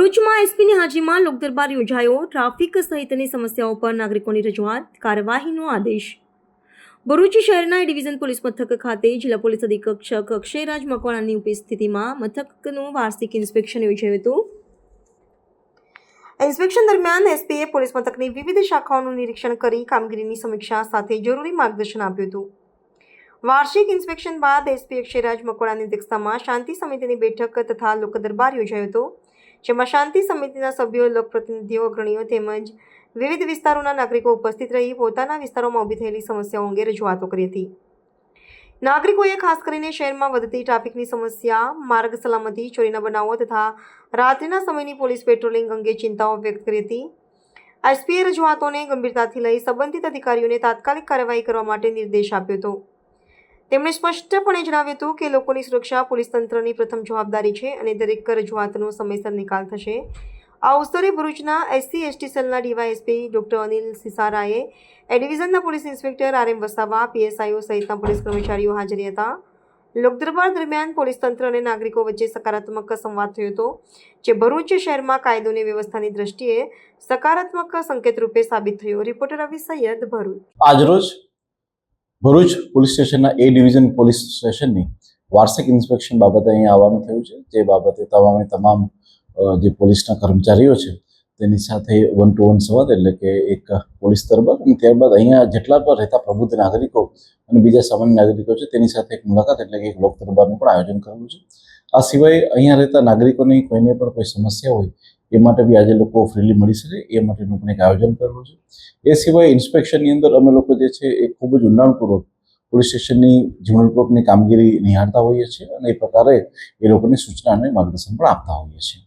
ભરૂચમાં એસપીની હાજરીમાં લોકદરબાર યોજાયો. ટ્રાફિક સહિતની સમસ્યાઓ પર નાગરિકોની રજૂઆત, કાર્યવાહીનો આદેશ. ભરૂચ શહેરના ડિવિઝન પોલીસ મથક ખાતે જિલ્લા પોલીસ અધિક્ષક અક્ષયરાજ મકવાણાની ઉપસ્થિતિમાં મથકનું વાર્ષિક ઇન્સ્પેક્શન યોજાયું હતું. ઇન્સ્પેક્શન દરમિયાન એસપીએ પોલીસ મથકની વિવિધ શાખાઓનું નિરીક્ષણ કરી કામગીરીની સમીક્ષા સાથે જરૂરી માર્ગદર્શન આપ્યું હતું. વાર્ષિક ઇન્સ્પેક્શન બાદ એસપી અક્ષયરાજ મકવાણાની અધ્યક્ષતામાં શાંતિ સમિતિની બેઠક તથા લોકદરબાર યોજાયો હતો. જેમાં શાંતિ સમિતિના સભ્યો, લોકપ્રતિનિધિઓ, અગ્રણીઓ તેમજ વિવિધ વિસ્તારોના નાગરિકો ઉપસ્થિત રહી પોતાના વિસ્તારોમાં ઊભી થયેલી સમસ્યાઓ અંગે રજૂઆતો કરી હતી. નાગરિકોએ ખાસ કરીને શહેરમાં વધતી ટ્રાફિકની સમસ્યા, માર્ગ સલામતી, ચોરીના બનાવો તથા રાત્રિના સમયની પોલીસ પેટ્રોલિંગ અંગે ચિંતાઓ વ્યક્ત કરી હતી. એસપીએ રજૂઆતોને ગંભીરતાથી લઈ સંબંધિત અધિકારીઓને તાત્કાલિક કાર્યવાહી કરવા માટે નિર્દેશ આપ્યો હતો. તેમણે સ્પષ્ટપણે જણાવ્યું હતું કે લોકોની સુરક્ષા પોલીસ તંત્રની પ્રથમ જવાબદારી છે અને દરેક રજૂઆતનો સમયસર નિકાલ થશે. આ અવસરે ભરૂચના એસસી, એસટી સેલના ડીવાયએસપી ડોક્ટર અનિલ સિસારાએ A ડિવિઝનના police inspector R M Vasava, પીએસઆઈઓ સહિતના પોલીસ કર્મચારીઓ હાજર હતા. લોકદરબાર દરમિયાન પોલીસ તંત્ર અને નાગરિકો વચ્ચે સકારાત્મક સંવાદ થયો હતો, જે ભરૂચ શહેરમાં કાયદો અને વ્યવસ્થાની દ્રષ્ટિએ સકારાત્મક સંકેત રૂપે સાબિત થયો. રિપોર્ટર રવિ સૈયદ ભરૂચ. આજરોજ ભરૂચ પોલીસ સ્ટેશનના એ ડિવિઝન પોલીસ સ્ટેશનની વાર્ષિક ઇન્સ્પેક્શન બાબતે અહીંયા આવવાનું થયું છે. જે બાબતે તમામે તમામ જે પોલીસના કર્મચારીઓ છે, તેની સાથે વન ટુ વન સંવાદ એટલે કે એક પોલીસ દરબાર અને ત્યારબાદ અહીંયા જેટલા પણ રહેતા પ્રબુદ્ધ નાગરિકો અને બીજા સામાન્ય નાગરિકો છે, તેની સાથે એક મુલાકાત એટલે કે એક લોક દરબારનું પણ આયોજન કરેલું છે. આ સિવાય અહીંયા રહેતા નાગરિકોની કોઈને પણ કોઈ સમસ્યા હોય એ માટે બી આજે લોકો ફ્રીલી મળી શકે, એ માટેનું પણ એક આયોજન કરેલું છે. એ સિવાય ઇન્સ્પેક્શનની અંદર અમે લોકો જે છે એ ખૂબ જ ઊંડાણપૂર્વક પોલીસ સ્ટેશનની જીવનપૂર્વકની કામગીરી નિહાળતા હોઈએ છીએ અને એ પ્રકારે એ લોકોની સૂચના અને માર્ગદર્શન પણ આપતા હોઈએ છીએ.